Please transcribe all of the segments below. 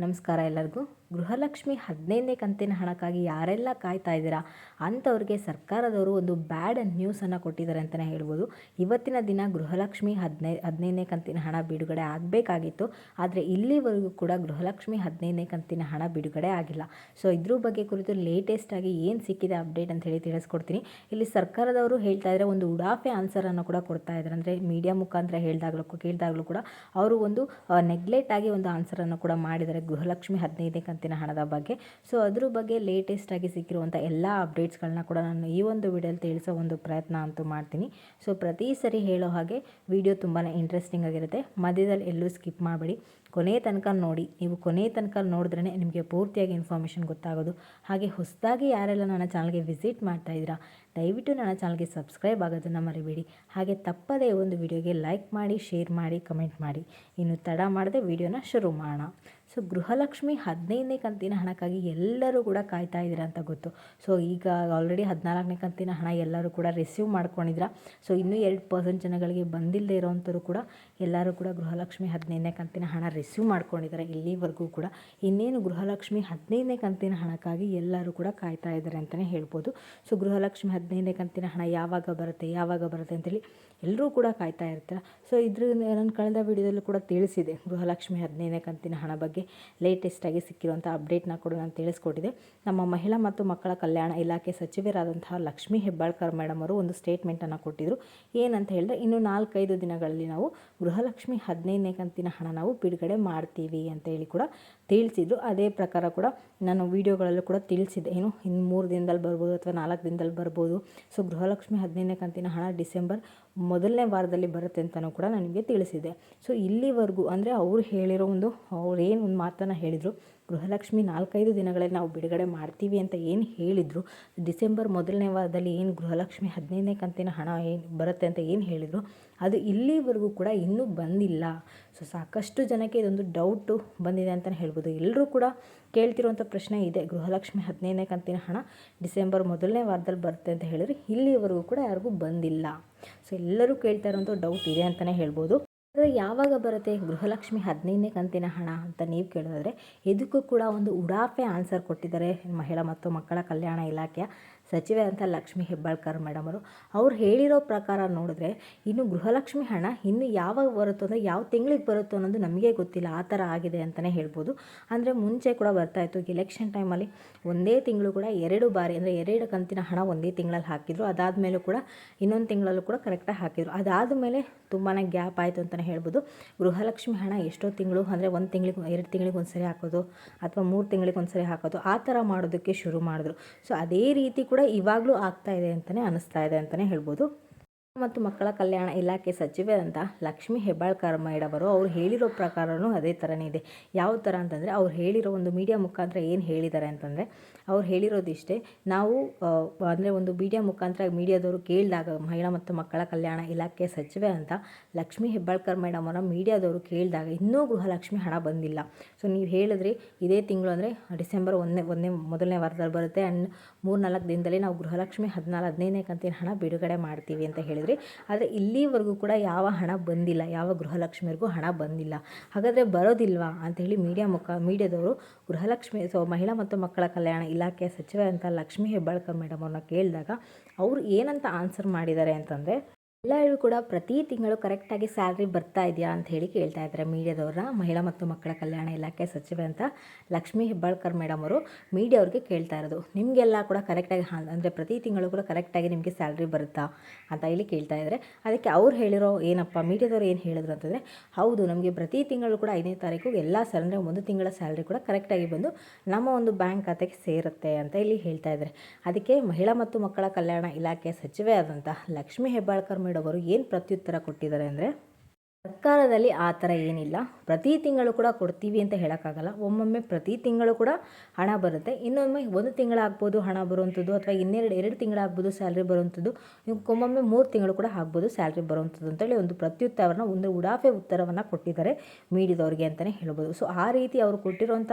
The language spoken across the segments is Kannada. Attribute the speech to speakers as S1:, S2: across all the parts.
S1: ನಮಸ್ಕಾರ ಎಲ್ಲರಿಗೂ. ಗೃಹಲಕ್ಷ್ಮಿ ಹದಿನೈದನೇ ಕಂತಿನ ಹಣಕ್ಕಾಗಿ ಯಾರೆಲ್ಲ ಕಾಯ್ತಾ ಇದ್ದೀರಾ ಅಂಥವ್ರಿಗೆ ಸರ್ಕಾರದವರು ಒಂದು ಬ್ಯಾಡ್ ನ್ಯೂಸನ್ನು ಕೊಟ್ಟಿದ್ದಾರೆ ಅಂತಲೇ ಹೇಳ್ಬೋದು. ಇವತ್ತಿನ ದಿನ ಗೃಹಲಕ್ಷ್ಮಿ ಹದಿನೈದು ಹದಿನೈದನೇ ಕಂತಿನ ಹಣ ಬಿಡುಗಡೆ ಆಗಬೇಕಾಗಿತ್ತು. ಆದರೆ ಇಲ್ಲಿವರೆಗೂ ಕೂಡ ಗೃಹಲಕ್ಷ್ಮಿ ಹದಿನೈದನೇ ಕಂತಿನ ಹಣ ಬಿಡುಗಡೆ ಆಗಿಲ್ಲ. ಸೊ ಇದ್ರ ಬಗ್ಗೆ ಕುರಿತು ಲೇಟೆಸ್ಟಾಗಿ ಏನು ಸಿಕ್ಕಿದೆ ಅಪ್ಡೇಟ್ ಅಂತ ಹೇಳಿ ತಿಳಿಸ್ಕೊಡ್ತೀನಿ. ಇಲ್ಲಿ ಸರ್ಕಾರದವರು ಹೇಳ್ತಾ ಇದ್ದಾರೆ, ಒಂದು ಉಡಾಫೆ ಆನ್ಸರನ್ನು ಕೂಡ ಕೊಡ್ತಾ ಇದ್ದಾರೆ. ಅಂದರೆ ಮೀಡಿಯಾ ಮುಖಾಂತರ ಹೇಳಿದಾಗಲೂ ಕೇಳಿದಾಗಲೂ ಕೂಡ ಅವರು ಒಂದು ನೆಗ್ಲೆಕ್ಟ್ ಆಗಿ ಒಂದು ಆನ್ಸರನ್ನು ಕೂಡ ಮಾಡಿದ್ದಾರೆ ಗೃಹಲಕ್ಷ್ಮಿ ಹದಿನೈದನೇ ಕಂತಿನ ಹಣದ ಬಗ್ಗೆ. ಸೊ ಅದ್ರ ಬಗ್ಗೆ ಲೇಟೆಸ್ಟಾಗಿ ಸಿಕ್ಕಿರುವಂಥ ಎಲ್ಲ ಅಪ್ಡೇಟ್ಸ್ಗಳನ್ನ ಕೂಡ ನಾನು ಈ ಒಂದು ವಿಡಿಯೋಲಿ ತಿಳಿಸೋ ಒಂದು ಪ್ರಯತ್ನ ಅಂತೂ ಮಾಡ್ತೀನಿ. ಸೊ ಪ್ರತಿ ಸರಿ ಹೇಳೋ ಹಾಗೆ ವಿಡಿಯೋ ತುಂಬಾ ಇಂಟ್ರೆಸ್ಟಿಂಗ್ ಆಗಿರುತ್ತೆ. ಮಧ್ಯದಲ್ಲಿ ಎಲ್ಲೂ ಸ್ಕಿಪ್ ಮಾಡಬೇಡಿ. ಕೊನೆಯ ತನಕ ನೋಡಿ. ನೀವು ಕೊನೆಯ ತನಕ ನೋಡಿದ್ರೆ ನಿಮಗೆ ಪೂರ್ತಿಯಾಗಿ ಇನ್ಫಾರ್ಮೇಷನ್ ಗೊತ್ತಾಗೋದು. ಹಾಗೆ ಹೊಸದಾಗಿ ಯಾರೆಲ್ಲ ನನ್ನ ಚಾನಲ್ಗೆ ವಿಸಿಟ್ ಮಾಡ್ತಾ ಇದ್ದೀರಾ, ದಯವಿಟ್ಟು ನನ್ನ ಚಾನಲ್ಗೆ ಸಬ್ಸ್ಕ್ರೈಬ್ ಆಗೋದನ್ನು ಮರಿಬೇಡಿ. ಹಾಗೆ ತಪ್ಪದೇ ಒಂದು ವಿಡಿಯೋಗೆ ಲೈಕ್ ಮಾಡಿ ಶೇರ್ ಮಾಡಿ ಕಮೆಂಟ್ ಮಾಡಿ. ಇನ್ನು ತಡ ಮಾಡದೆ ವಿಡಿಯೋನ ಶುರು ಮಾಡೋಣ. ಸೊ ಗೃಹಲಕ್ಷ್ಮಿ ಹದಿನೈದನೇ ಕಂತಿನ ಹಣಕ್ಕಾಗಿ ಎಲ್ಲರೂ ಕೂಡ ಕಾಯ್ತಾ ಇದ್ದೀರಾ ಅಂತ ಗೊತ್ತು. ಸೊ ಈಗ ಆಲ್ರೆಡಿ ಹದಿನಾಲ್ಕನೇ ಕಂತಿನ ಹಣ ಎಲ್ಲರೂ ಕೂಡ ರಿಸೀವ್ ಮಾಡ್ಕೊಂಡಿದ್ರ. ಸೊ ಇನ್ನೂ ಎರಡು ಪರ್ಸೆಂಟ್ ಜನಗಳಿಗೆ ಬಂದಿಲ್ಲದೆ ಇರೋವಂಥವ್ರು ಕೂಡ ಎಲ್ಲರೂ ಕೂಡ ಗೃಹಲಕ್ಷ್ಮಿ ಹದಿನೈದನೇ ಕಂತಿನ ಹಣ ರಿಸೀವ್ ಮಾಡ್ಕೊಂಡಿದ್ದಾರೆ ಇಲ್ಲಿವರೆಗೂ ಕೂಡ. ಇನ್ನೇನು ಗೃಹಲಕ್ಷ್ಮಿ ಹದಿನೈದನೇ ಕಂತಿನ ಹಣಕ್ಕಾಗಿ ಎಲ್ಲರೂ ಕೂಡ ಕಾಯ್ತಾ ಇದ್ದಾರೆ ಅಂತಲೇ ಹೇಳ್ಬೋದು. ಸೊ ಗೃಹಲಕ್ಷ್ಮಿ ಹದಿನೈದನೇ ಕಂತಿನ ಹಣ ಯಾವಾಗ ಬರುತ್ತೆ ಯಾವಾಗ ಬರುತ್ತೆ ಅಂತೇಳಿ ಎಲ್ಲರೂ ಕೂಡ ಕಾಯ್ತಾ ಇರ್ತಾರೆ. ಸೊ ಇದ್ರ ನಾನು ಕಳೆದ ವಿಡಿಯೋದಲ್ಲೂ ಕೂಡ ತಿಳಿಸಿದೆ ಗೃಹಲಕ್ಷ್ಮಿ ಹದಿನೈದನೇ ಕಂತಿನ ಹಣ ಬಗ್ಗೆ. ಲೇಟೆಸ್ಟಾಗಿ ಸಿಕ್ಕಿರುವಂಥ ಅಪ್ಡೇಟ್ನ ಕೂಡ ನಾನು ತಿಳಿಸ್ಕೊಟ್ಟಿದೆ. ನಮ್ಮ ಮಹಿಳಾ ಮತ್ತು ಮಕ್ಕಳ ಕಲ್ಯಾಣ ಇಲಾಖೆ ಸಚಿವರಾದಂತಹ ಲಕ್ಷ್ಮೀ ಹೆಬ್ಬಾಳ್ಕರ್ ಮೇಡಮ್ ಅವರು ಒಂದು ಸ್ಟೇಟ್ಮೆಂಟನ್ನು ಕೊಟ್ಟಿದ್ದರು ಏನಂತ ಹೇಳಿದ್ರೆ, ಇನ್ನು ನಾಲ್ಕೈದು ದಿನಗಳಲ್ಲಿ ನಾವು ಗೃಹಲಕ್ಷ್ಮಿ ಹದಿನೈದನೇ ಕಂತಿನ ಹಣ ನಾವು ಬಿಡುಗಡೆ ಮಾಡ್ತೀವಿ ಅಂತ ಹೇಳಿ ಕೂಡ ತಿಳಿಸಿದ್ರು. ಅದೇ ಪ್ರಕಾರ ಕೂಡ ನಾನು ವೀಡಿಯೋಗಳಲ್ಲೂ ಕೂಡ ತಿಳಿಸಿದೆ ಏನು ಇನ್ನು ಮೂರು ದಿನದಲ್ಲಿ ಬರ್ಬೋದು ಅಥವಾ ನಾಲ್ಕು ದಿನದಲ್ಲಿ ಬರ್ಬೋದು. ಸೊ ಗೃಹಲಕ್ಷ್ಮಿ ಹದಿನೈದನೇ ಕಂತಿನ ಹಣ ಡಿಸೆಂಬರ್ ಮೊದಲನೇ ವಾರದಲ್ಲಿ ಬರುತ್ತೆ ಅಂತಲೂ ಕೂಡ ನನಗೆ ತಿಳಿಸಿದೆ ಸೊ ಇಲ್ಲಿವರೆಗೂ ಅಂದರೆ ಅವ್ರು ಹೇಳಿರೋ ಒಂದು ಅವ್ರು ಒಂದು ಮಾತನ್ನು ಹೇಳಿದರು. ಗೃಹಲಕ್ಷ್ಮಿ ನಾಲ್ಕೈದು ದಿನಗಳಲ್ಲಿ ನಾವು ಬಿಡುಗಡೆ ಮಾಡ್ತೀವಿ ಅಂತ ಏನು ಹೇಳಿದರು. ಡಿಸೆಂಬರ್ ಮೊದಲನೇ ವಾರದಲ್ಲಿ ಏನು ಗೃಹಲಕ್ಷ್ಮಿ ಹದಿನೈದನೇ ಕಂತಿನ ಹಣ ಏನು ಬರುತ್ತೆ ಅಂತ ಏನು ಹೇಳಿದರು. ಅದು ಇಲ್ಲಿವರೆಗೂ ಕೂಡ ಇನ್ನೂ ಬಂದಿಲ್ಲ. ಸೊ ಸಾಕಷ್ಟು ಜನಕ್ಕೆ ಇದೊಂದು ಡೌಟು ಬಂದಿದೆ ಅಂತಲೇ ಹೇಳ್ಬೋದು. ಎಲ್ಲರೂ ಕೂಡ ಕೇಳ್ತಿರುವಂಥ ಪ್ರಶ್ನೆ ಇದೆ. ಗೃಹಲಕ್ಷ್ಮಿ ಹದಿನೈದನೇ ಕಂತಿನ ಹಣ ಡಿಸೆಂಬರ್ ಮೊದಲನೇ ವಾರದಲ್ಲಿ ಬರುತ್ತೆ ಅಂತ ಹೇಳಿದ್ರೆ ಇಲ್ಲಿವರೆಗೂ ಕೂಡ ಯಾರಿಗೂ ಬಂದಿಲ್ಲ. ಸೊ ಎಲ್ಲರೂ ಕೇಳ್ತಾ ಇರುವಂಥ ಡೌಟ್ ಇದೆ ಅಂತಲೇ ಹೇಳ್ಬೋದು. ಯಾವಾಗ ಬರುತ್ತೆ? ಗೃಹಲಕ್ಷ್ಮಿ ಹದಿನೈದನೇ ಕಂತಿನ ಹಣ ಅಂತ ನೀವು ಕೇಳಿದ್ರೆ, ಇದಕ್ಕೂ ಕೂಡ ಒಂದು ಉಡಾಫೆ ಆನ್ಸರ್ ಕೊಟ್ಟಿದ್ದಾರೆ ಮಹಿಳಾ ಮತ್ತು ಮಕ್ಕಳ ಕಲ್ಯಾಣ ಇಲಾಖೆಯ ಸಚಿವೆ ಅಂತ ಲಕ್ಷ್ಮಿ ಹೆಬ್ಬಾಳ್ಕರ್ ಮೇಡಮರು ಅವರು ಹೇಳಿರೋ ಪ್ರಕಾರ ನೋಡಿದ್ರೆ ಇನ್ನು ಗೃಹಲಕ್ಷ್ಮಿ ಹಣ ಇನ್ನು ಯಾವಾಗ ಬರುತ್ತೋ ಅಂದರೆ ಯಾವ ತಿಂಗಳಿಗೆ ಬರುತ್ತೋ ಅನ್ನೋದು ನಮಗೆ ಗೊತ್ತಿಲ್ಲ, ಆ ಥರ ಆಗಿದೆ ಅಂತಲೇ ಹೇಳ್ಬೋದು. ಅಂದರೆ ಮುಂಚೆ ಕೂಡ ಬರ್ತಾಯಿತ್ತು ಎಲೆಕ್ಷನ್ ಟೈಮಲ್ಲಿ ಒಂದೇ ತಿಂಗಳು ಕೂಡ ಎರಡು ಬಾರಿ, ಅಂದರೆ ಎರಡು ಕಂತಿನ ಹಣ ಒಂದೇ ತಿಂಗಳಲ್ಲಿ ಹಾಕಿದ್ರು. ಅದಾದಮೇಲೂ ಕೂಡ ಇನ್ನೊಂದು ತಿಂಗಳಲ್ಲೂ ಕೂಡ ಕರೆಕ್ಟಾಗಿ ಹಾಕಿದ್ರು. ಅದಾದಮೇಲೆ ತುಂಬಾ ಗ್ಯಾಪ್ ಆಯಿತು ಅಂತಲೇ ಹೇಳ್ಬೋದು. ಗೃಹಲಕ್ಷ್ಮಿ ಹಣ ಎಷ್ಟೋ ತಿಂಗಳು, ಅಂದರೆ ಒಂದು ತಿಂಗಳಿಗೆ, ಎರಡು ತಿಂಗಳಿಗೆ ಒಂದು ಸರಿ ಹಾಕೋದು, ಅಥವಾ ಮೂರು ತಿಂಗಳಿಗೆ ಒಂದು ಸರಿ ಹಾಕೋದು, ಆ ಥರ ಮಾಡೋದಕ್ಕೆ ಶುರು ಮಾಡಿದ್ರು. ಸೊ ಅದೇ ರೀತಿ ಕೂಡ ಇವಾಗಲೂ ಆಗ್ತಾ ಇದೆ ಅಂತಲೇ ಅನ್ನಿಸ್ತಾ ಇದೆ ಅಂತಲೇ ಹೇಳ್ಬೋದು. ಮತ್ತು ಮಕ್ಕಳ ಕಲ್ಯಾಣ ಇಲಾಖೆ ಸಚಿವೆ ಅಂತ ಲಕ್ಷ್ಮೀ ಹೆಬ್ಬಾಳ್ಕರ್ ಮೇಡಮ್ ಅವರು ಹೇಳಿರೋ ಪ್ರಕಾರವೂ ಅದೇ ಥರನೇ ಇದೆ. ಯಾವ ಥರ ಅಂತಂದರೆ ಅವ್ರು ಹೇಳಿರೋ ಒಂದು ಮೀಡಿಯಾ ಮುಖಾಂತರ ಏನು ಹೇಳಿದ್ದಾರೆ ಅಂತಂದರೆ ಅವ್ರು ಹೇಳಿರೋದಿಷ್ಟೇ, ನಾವು ಅಂದರೆ ಒಂದು ಮೀಡಿಯಾ ಮುಖಾಂತರ ಮೀಡಿಯಾದವರು ಕೇಳಿದಾಗ ಮಹಿಳಾ ಮತ್ತು ಮಕ್ಕಳ ಕಲ್ಯಾಣ ಇಲಾಖೆ ಸಚಿವೆ ಅಂತ ಲಕ್ಷ್ಮೀ ಹೆಬ್ಬಾಳ್ಕರ್ ಮೇಡಮ್ ಅವರ ಮೀಡಿಯಾದವರು ಕೇಳಿದಾಗ ಇನ್ನೂ ಗೃಹಲಕ್ಷ್ಮಿ ಹಣ ಬಂದಿಲ್ಲ. ಸೊ ನೀವು ಹೇಳಿದ್ರಿ, ಇದೇ ತಿಂಗಳು ಅಂದರೆ ಡಿಸೆಂಬರ್ ಒಂದನೇ ಒಂದನೇ, ಮೊದಲನೇ ವಾರದಲ್ಲಿ ಬರುತ್ತೆ. ಆ್ಯಂಡ್ ಮೂರು ನಾಲ್ಕು ದಿನದಲ್ಲಿ ನಾವು ಗೃಹಲಕ್ಷ್ಮಿ ಹದಿನಾಲ್ಕು, ಹದಿನೈದನೇ ಕಂತಿನ ಹಣ ಬಿಡುಗಡೆ ಮಾಡ್ತೀವಿ ಅಂತ ಹೇಳಿದ್ರಿ. ಆದರೆ ಇಲ್ಲಿವರೆಗೂ ಕೂಡ ಯಾವ ಹಣ ಬಂದಿಲ್ಲ. ಯಾವ ಗೃಹಲಕ್ಷ್ಮಿಯರಿಗೂ ಹಣ ಬಂದಿಲ್ಲ. ಹಾಗಾದರೆ ಬರೋದಿಲ್ವಾ ಅಂಥೇಳಿ ಮೀಡಿಯಾ ಮುಖ, ಮೀಡಿಯಾದವರು ಗೃಹಲಕ್ಷ್ಮಿ, ಸೊ ಮಹಿಳಾ ಮತ್ತು ಮಕ್ಕಳ ಕಲ್ಯಾಣ ಇಲಾಖೆಯ ಸಚಿವೆ ಅಂತ ಲಕ್ಷ್ಮೀ ಹೆಬ್ಬಾಳ್ಕರ್ ಮೇಡಮ್ ಅವ್ರನ್ನ ಕೇಳಿದಾಗ ಅವರು ಏನಂತ ಆನ್ಸರ್ ಮಾಡಿದ್ದಾರೆ ಅಂತಂದರೆ ಎಲ್ಲರೂ ಕೂಡ ಪ್ರತಿ ತಿಂಗಳು ಕರೆಕ್ಟಾಗಿ ಸ್ಯಾಲ್ರಿ ಬರ್ತಾ ಇದೆಯಾ ಅಂತ ಹೇಳಿ ಕೇಳ್ತಾ ಇದ್ದಾರೆ ಮೀಡಿಯಾದವರ ಮಹಿಳಾ ಮತ್ತು ಮಕ್ಕಳ ಕಲ್ಯಾಣ ಇಲಾಖೆ ಸಚಿವೆ ಅಂತ ಲಕ್ಷ್ಮೀ ಹೆಬ್ಬಾಳ್ಕರ್ ಮೇಡಮ್ ಅವರು ಮೀಡಿಯಾವ್ರಿಗೆ ಕೇಳ್ತಾ ಇರೋದು. ನಿಮಗೆಲ್ಲ ಕೂಡ ಕರೆಕ್ಟಾಗಿ ಅಂದರೆ ಪ್ರತಿ ತಿಂಗಳು ಕೂಡ ಕರೆಕ್ಟಾಗಿ ನಿಮಗೆ ಸ್ಯಾಲ್ರಿ ಬರುತ್ತಾ ಅಂತ ಇಲ್ಲಿ ಕೇಳ್ತಾ ಇದ್ದಾರೆ. ಅದಕ್ಕೆ ಅವ್ರು ಹೇಳಿರೋ ಏನಪ್ಪ, ಮೀಡಿಯಾದವ್ರು ಏನು ಹೇಳಿದ್ರು ಅಂತಂದರೆ, ಹೌದು, ನಮಗೆ ಪ್ರತಿ ತಿಂಗಳು ಕೂಡ ಐದನೇ ತಾರೀಕು ಎಲ್ಲ ಸರಂದ್ರೆ ಒಂದು ತಿಂಗಳ ಸ್ಯಾಲ್ರಿ ಕೂಡ ಕರೆಕ್ಟಾಗಿ ಬಂದು ನಮ್ಮ ಒಂದು ಬ್ಯಾಂಕ್ ಖಾತೆಗೆ ಸೇರುತ್ತೆ ಅಂತ ಇಲ್ಲಿ ಹೇಳ್ತಾ ಇದ್ದಾರೆ. ಅದಕ್ಕೆ ಮಹಿಳಾ ಮತ್ತು ಮಕ್ಕಳ ಕಲ್ಯಾಣ ಇಲಾಖೆ ಸಚಿವೆ ಆದಂಥ ಲಕ್ಷ್ಮೀ ಹೆಬ್ಬಾಳ್ಕರ್ ಮೇಡಮ್ ಅವರು ಏನು ಪ್ರತ್ಯುತ್ತರ ಕೊಟ್ಟಿದ್ದಾರೆ ಅಂದರೆ ಸರ್ಕಾರದಲ್ಲಿ ಆ ಥರ ಏನಿಲ್ಲ. ಪ್ರತಿ ತಿಂಗಳು ಕೂಡ ಕೊಡ್ತೀವಿ ಅಂತ ಹೇಳೋಕ್ಕಾಗಲ್ಲ. ಒಮ್ಮೊಮ್ಮೆ ಪ್ರತಿ ತಿಂಗಳು ಕೂಡ ಹಣ ಬರುತ್ತೆ. ಇನ್ನೊಮ್ಮೆ ಒಂದು ತಿಂಗಳಾಗ್ಬೋದು ಹಣ ಬರುವಂಥದ್ದು ಅಥವಾ ಇನ್ನೆರಡು, ಎರಡು ತಿಂಗಳಾಗ್ಬೋದು ಸ್ಯಾಲ್ರಿ ಬರುವಂಥದ್ದು. ಒಮ್ಮೊಮ್ಮೆ ಮೂರು ತಿಂಗಳು ಕೂಡ ಆಗ್ಬೋದು ಸ್ಯಾಲ್ರಿ ಬರುವಂಥದ್ದು ಅಂತೇಳಿ ಒಂದು ಪ್ರತ್ಯುತ್ತರವನ್ನು, ಒಂದು ಉಡಾಫೆ ಉತ್ತರವನ್ನು ಕೊಟ್ಟಿದ್ದಾರೆ ಮೀಡಿದವ್ರಿಗೆ ಅಂತಲೇ ಹೇಳ್ಬೋದು. ಸೊ ಆ ರೀತಿ ಅವರು ಕೊಟ್ಟಿರುವಂಥ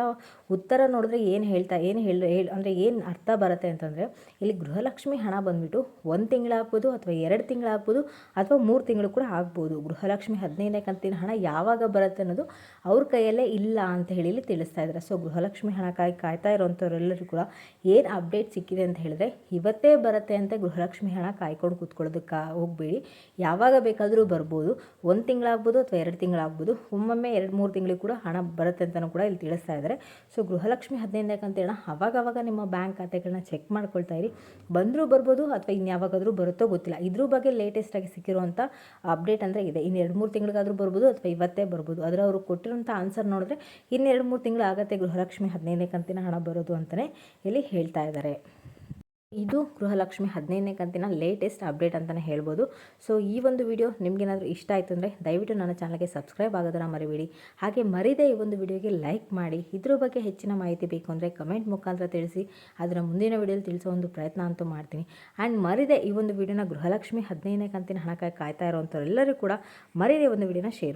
S1: ಉತ್ತರ ನೋಡಿದ್ರೆ ಏನು ಹೇಳ್ತಾ, ಏನು ಹೇಳಿ ಹೇಳಿ, ಅಂದರೆ ಏನು ಅರ್ಥ ಬರುತ್ತೆ ಅಂತಂದರೆ, ಇಲ್ಲಿ ಗೃಹಲಕ್ಷ್ಮಿ ಹಣ ಬಂದುಬಿಟ್ಟು ಒಂದು ತಿಂಗಳಾಗ್ಬೋದು ಅಥವಾ ಎರಡು ತಿಂಗಳಾಗ್ಬೋದು ಅಥವಾ ಮೂರು ತಿಂಗಳು ಕೂಡ ಆಗ್ಬೋದು. ಗೃಹಲಕ್ಷ್ಮಿ ಹದಿನೈದು ಹದಿನೈದನೇ ಕಂತಿನ ಹಣ ಯಾವಾಗ ಬರುತ್ತೆ ಅನ್ನೋದು ಅವ್ರ ಕೈಯಲ್ಲೇ ಇಲ್ಲ ಅಂತ ಹೇಳಿ ಇಲ್ಲಿ ತಿಳಿಸ್ತಾ ಇದ್ದಾರೆ. ಸೊ ಗೃಹಲಕ್ಷ್ಮಿ ಹಣಕ್ಕಾಗಿ ಕಾಯ್ತಾ ಇರೋಂಥವ್ರೆಲ್ಲರೂ ಕೂಡ ಏನು ಅಪ್ಡೇಟ್ ಸಿಕ್ಕಿದೆ ಅಂತ ಹೇಳಿದ್ರೆ, ಇವತ್ತೇ ಬರುತ್ತೆ ಅಂತ ಗೃಹಲಕ್ಷ್ಮಿ ಹಣ ಕಾಯ್ಕೊಂಡು ಕೂತ್ಕೊಳ್ಳೋದಕ್ಕೆ ಹೋಗಬೇಡಿ. ಯಾವಾಗ ಬೇಕಾದರೂ ಬರ್ಬೋದು. ಒಂದು ತಿಂಗಳಾಗ್ಬೋದು ಅಥವಾ ಎರಡು ತಿಂಗಳಾಗ್ಬೋದು. ಒಮ್ಮೊಮ್ಮೆ ಎರಡು ಮೂರು ತಿಂಗಳಿಗೆ ಕೂಡ ಹಣ ಬರುತ್ತೆ ಅಂತಲೂ ಕೂಡ ಇಲ್ಲಿ ತಿಳಿಸ್ತಾ ಇದ್ದಾರೆ. ಸೊ ಗೃಹಲಕ್ಷ್ಮಿ ಹದಿನೈದನೇ ಕಂತಿನ ಅವಾಗವಾಗ ನಿಮ್ಮ ಬ್ಯಾಂಕ್ ಖಾತೆಗಳನ್ನ ಚೆಕ್ ಮಾಡ್ಕೊಳ್ತಾ ಇರಿ. ಬಂದರೂ ಬರ್ಬೋದು ಅಥವಾ ಇನ್ಯಾವಾಗಾದರೂ ಬರುತ್ತೋ ಗೊತ್ತಿಲ್ಲ. ಇದ್ರ ಬಗ್ಗೆ ಲೇಟೆಸ್ಟಾಗಿ ಸಿಕ್ಕಿರುವಂಥ ಅಪ್ಡೇಟ್ ಅಂದರೆ ಇದೆ. ಇನ್ನು ಎರಡು ಮೂರು ತಿಂಗಳಿಗಾದರೂ ಬರ್ಬೋದು ಅಥವಾ ಇವತ್ತೇ ಬರ್ಬೋದು. ಆದರೆ ಅವರು ಕೊಟ್ಟಿರೋಂಥ ಆನ್ಸರ್ ನೋಡಿದ್ರೆ ಇನ್ನೆರಡು ಮೂರು ತಿಂಗಳು ಆಗತ್ತೆ ಗೃಹಲಕ್ಷ್ಮಿ ಹದಿನೈದನೇ ಕಂತಿನ ಹಣ ಬರೋದು ಅಂತಲೇ ಇಲ್ಲಿ ಹೇಳ್ತಾ ಇದ್ದಾರೆ ಇದು ಗೃಹಲಕ್ಷ್ಮಿ ಹದಿನೈದನೇ ಕಂತಿನ ಲೇಟೆಸ್ಟ್ ಅಪ್ಡೇಟ್ ಅಂತಲೇ ಹೇಳ್ಬೋದು. ಸೊ ಈ ಒಂದು ವಿಡಿಯೋ ನಿಮಗೇನಾದರೂ ಇಷ್ಟ ಆಯಿತು ಅಂದರೆ ದಯವಿಟ್ಟು ನನ್ನ ಚಾನಲ್ಗೆ ಸಬ್ಸ್ಕ್ರೈಬ್ ಆಗೋದನ್ನು ಮರಿಬೇಡಿ. ಹಾಗೆ ಮರಿದೇ ಈ ಒಂದು ವಿಡಿಯೋಗೆ ಲೈಕ್ ಮಾಡಿ. ಇದ್ರ ಬಗ್ಗೆ ಹೆಚ್ಚಿನ ಮಾಹಿತಿ ಬೇಕು ಅಂದರೆ ಕಮೆಂಟ್ ಮುಖಾಂತರ ತಿಳಿಸಿ. ಅದರ ಮುಂದಿನ ವಿಡಿಯೋಲಿ ತಿಳಿಸೋ ಒಂದು ಪ್ರಯತ್ನ ಅಂತೂ ಮಾಡ್ತೀನಿ. ಆ್ಯಂಡ್ ಮರಿದೇ ಈ ಒಂದು ವಿಡಿಯೋನ ಗೃಹಲಕ್ಷ್ಮಿ ಹದಿನೈದನೇ ಕಂತಿನ ಹಣಕ್ಕಾಗಿ ಕಾಯ್ತಾ ಇರೋವಂಥವ್ರೆಲ್ಲರೂ ಕೂಡ ಮರಿದೇ ಒಂದು ವಿಡಿಯೋನ ಶೇರ್